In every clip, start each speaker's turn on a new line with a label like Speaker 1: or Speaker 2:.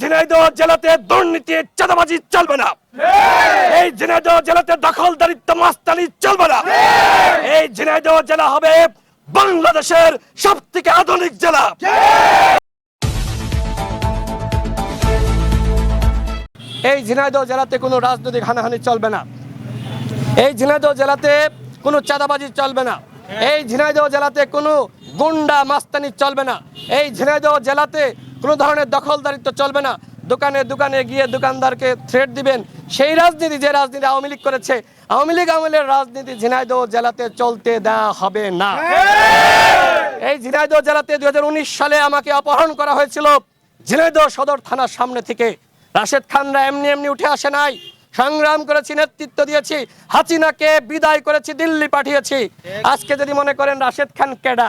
Speaker 1: ঝিনাইদহ জেলাতে দুর্নীতি, চাঁদাবাজি চলবে না। এই ঝিনাইদহ জেলাতে দখলদারিত্ব মাস্তানি চলবে না। এই ঝিনাইদহ জেলা হবে বাংলাদেশের সব থেকে আধুনিক জেলা। এই ঝিনাইদহ জেলাতে কোনো রাজনৈতিক হানাহানি চলবে না। এই ঝিনাইদহ জেলাতে কোনো চাঁদাবাজি চলবে না। এই ঝিনাইদহ জেলাতে কোনো গুন্ডা মাস্তানি চলবে না। এই ঝিনাইদহ জেলাতে কোনো ধরনের দখলদারিত্ব চলবে না। দোকানে দোকানে গিয়ে দোকানদারকে থ্রেট দিবেন। সেই রাজনীতি যে রাজনীতি আওয়ামী লীগ করেছে আওয়ামী লীগ আমলের রাজনীতি ঝিনাইদহ জেলাতে চলতে দেওয়া হবে না। এই ঝিনাইদহ জেলাতে দুই সালে আমাকে অপহরণ করা হয়েছিল। ঝিনাইদহ সদর থানার সামনে থেকে। রাশেদ খানরা এমনি এমনি উঠে আসে নাই। সংগ্রাম করেছি নেতৃত্ব দিয়েছি। হাসিনাকে বিদায় করেছি দিল্লি পাঠিয়েছি। আজকে যদি মনে করেন রাশেদ খান কেডা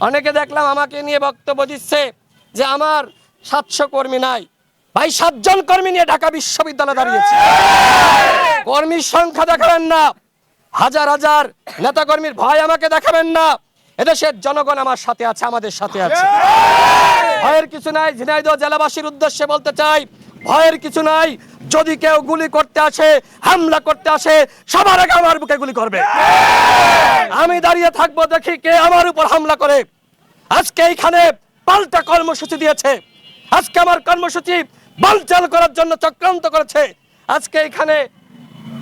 Speaker 1: অনেকে দেখলাম আমাকে নিয়ে বক্তব্য দিচ্ছে। যে আমার সাতশো কর্মী নাই। ভাই, সাতজন কর্মী নিয়ে ঢাকা বিশ্ববিদ্যালয়ে দাঁড়িয়েছে। কর্মীর সংখ্যা দেখাবেন না। হাজার হাজার নেতা কর্মীর ভয় আমাকে দেখাবেন না। এদেশের জনগণ আমার সাথে আছে, আমাদের সাথে আছে। ভয়ের কিছু নাই, ঝিনাইদহ জেলাবাসীর উদ্দেশ্যে বলতে চাই, ভয়ের কিছু নাই। যদি কেউ গুলি করতে আসে, হামলা করতে আসে, সবার আগে আমার বুকে গুলি করবে। আমি দাঁড়িয়ে থাকব দেখি কে আমার উপর হামলা করে। আজকে এইখানে পাল্টা কর্মসূচি দিয়েছে। আজকে আমার কর্মসূচি বানচাল করার জন্য চক্রান্ত করেছে। আজকে এখানে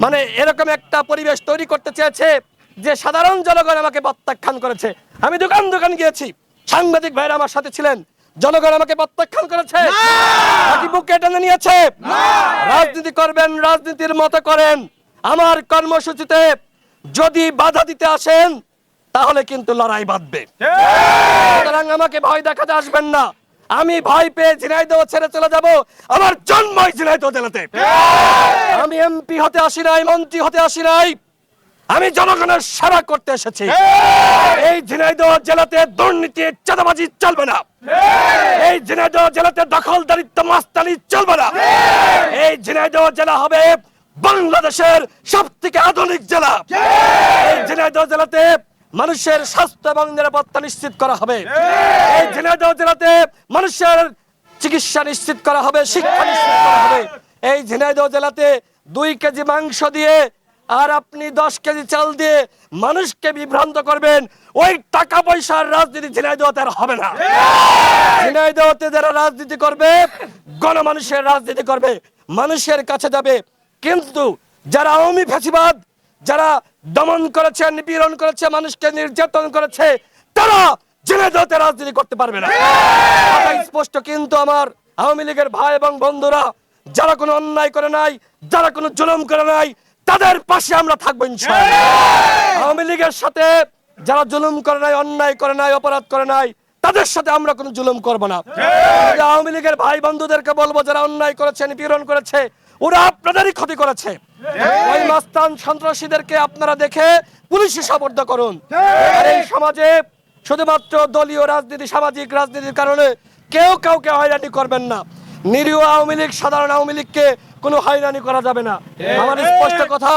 Speaker 1: মানে এরকম একটা পরিবেশ তৈরি করতে চেয়েছে যে সাধারণ জনগণ আমাকে প্রত্যাখ্যান করেছে। আমি দোকান দোকান গিয়েছি। সাংবাদিক ভাইরা আমার সাথে ছিলেন। জনগণ আমাকে প্রত্যাখ্যান করেছে। বুকে টেনে নিয়েছে। রাজনীতি করবেন রাজনীতির মতো করেন। আমার কর্মসূচিতে যদি বাধা দিতে আসেন তাহলে কিন্তু লড়াই বাঁধবে। সুতরাং আমাকে ভয় দেখাতে আসবেন না। আমি ভয় পেয়ে ঝিনাইদহ ছেড়ে চলে যাব। আমার জন্মই ঝিনাইদহ জেলাতে। আমি এমপি হতে আসি নাই মন্ত্রী হতে আসি নাই। আমি জনগণের সেবা করতে এসেছি। এই ঝিনাইদহ জেলাতে দুর্নীতি চাঁদাবাজি চলবে না। এই ঝিনাইদহ জেলাতে দখলদারিত্ব মাস্তানি চলবে না। এই ঝিনাইদহ জেলা হবে বাংলাদেশের সব থেকে আধুনিক জেলা। এই ঝিনাইদহ জেলাতে মানুষের স্বাস্থ্য এবং নিরাপত্তা নিশ্চিত করা হবে। এই ঝিনাইদহ জেলাতে মানুষের চিকিৎসা নিশ্চিত করা হবে, শিক্ষা নিশ্চিত করা হবে। এই ঝিনাইদহ জেলাতে দুই কেজি মাংস দিয়ে আর আপনি দশ কেজি চাল দিয়ে মানুষকে বিভ্রান্ত করবেন, ওই টাকা পয়সার রাজনীতি ঝিনাইদহতে আর হবে না। ঝিনাইদহতে যারা রাজনীতি করবে, গণমানুষের রাজনীতি করবে, মানুষের কাছে যাবে। কিন্তু যারা আওয়ামী ফ্যাসিবাদ যারা দমন করেছে, নিপীড়ন করেছে, মানুষকে নির্যাতন করেছে, তারা ঝিনাইদহতে রাজনীতি করতে পারবে না। স্পষ্ট, কিন্তু আমার আওয়ামী লীগের ভাই এবং বন্ধুরা, যারা কোনো অন্যায় করে নাই, যারা কোনো জুলুম করে নাই, তাদের পাশে আমরা থাকব আওয়ামী লীগের সাথে যারা জুলুম করে নাই, অন্যায় করে নাই, অপরাধ করে নাই, তাদের সাথে আমরা কোনো জুলুম করব না। আওয়ামী লীগের ভাই বন্ধুদেরকে বলব, যারা অন্যায় করেছে, নিপীড়ন করেছে, ওরা আপনাদেরই ক্ষতি করেছে। ওই মাস্তান সন্ত্রাসীদেরকে আপনারা দেখে পুলিশে সাবর্দ করুন। আর এই সমাজে শুধুমাত্র দলীয় রাজনীতি সামাজিক রাজনীতির কারণে কেউ কাউকে হয়রানি করবেন না। নিরীহ আওয়ামী লীগ সাধারণ আওয়ামী লীগকে কোনো হয়রানি করা যাবে না। আমার স্পষ্ট কথা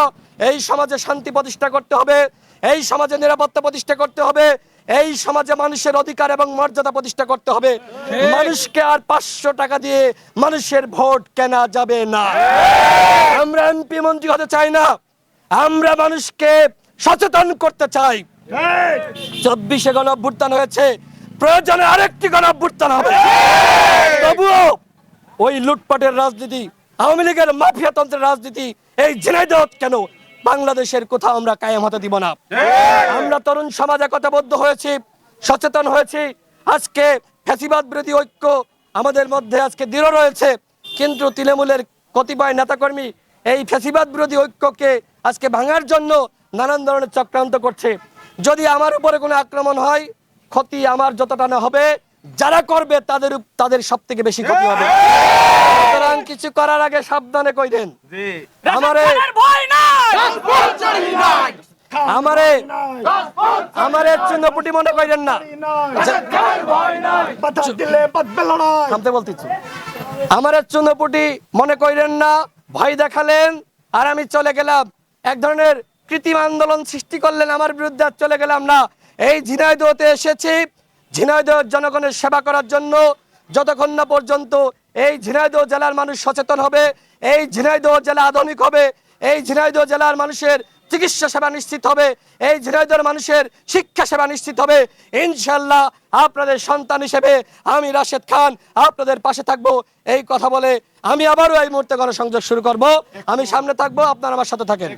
Speaker 1: এই সমাজে শান্তি প্রতিষ্ঠা করতে হবে এই সমাজে নিরাপত্তা প্রতিষ্ঠা করতে হবে এই সমাজে মানুষের অধিকার এবং মর্যাদা প্রতিষ্ঠা করতে হবে। মানুষকে আর পাঁচশো টাকা দিয়ে মানুষের ভোট কেনা যাবে না। আমরা এমপি মন্ত্রী হতে চাই না। আমরা মানুষকে সচেতন করতে চাই। চব্বিশে গণ অভ্যুত্থান হয়েছে। প্রয়োজনে আরেকটি গণ অভ্যুত্থান হবে। তবুও ওই লুটপাটের রাজনীতি আওয়ামী লীগের মাফিয়া তন্ত্রের রাজনীতি এই ঝিনাইদহ কেন বাংলাদেশের কোথাও আমরা কায়েম হতে দিব না। আমরা তরুণ সমাজ একতাবদ্ধ হয়েছি সচেতন হয়েছি। আজকে ফ্যাসিবাদ বিরোধী ঐক্য আমাদের মধ্যে আজকে দৃঢ় রয়েছে। কিন্তু তৃণমূলের কতিপয় নেতাকর্মী এই ফ্যাসিবাদ বিরোধী ঐক্যকে আজকে ভাঙার জন্য নানান ধরনের চক্রান্ত করছে। যদি আমার উপরে কোনো আক্রমণ হয় ক্ষতি আমার যতটা না হবে যারা করবে তাদের তাদের সব থেকে বেশি ক্ষতি হবে। সুতরাং কিছু করার আগে সাবধানে কই দেন। আমারে আমারে আমারে চুনপুটি মনে করেন না। থামতে বলতেছি। আমার চুনপুটি মনে করেন না ভয় দেখালেন আর আমি চলে গেলাম। এক ধরনের কৃত্রিম আন্দোলন সৃষ্টি করলেন আমার বিরুদ্ধে আর চলে গেলাম না। এই ঝিনাইদহতে এসেছি। ঝিনাইদহ জনগণের সেবা করার জন্য। যতক্ষণ না পর্যন্ত এই ঝিনাইদহ জেলার মানুষ সচেতন হবে এই ঝিনাইদহ জেলা আধুনিক হবে এই ঝিনাইদহ জেলার মানুষের চিকিৎসা সেবা নিশ্চিত হবে, এই ঝিনাইদহের মানুষের শিক্ষা সেবা নিশ্চিত হবে। ইনশাল্লাহ আপনাদের সন্তান হিসেবে আমি রাশেদ খান আপনাদের পাশে থাকব। এই কথা বলে আমি আবারও এই মুহূর্তে গণসংযোগ শুরু করব। আমি সামনে থাকব, আপনারা আমার সাথে থাকেন।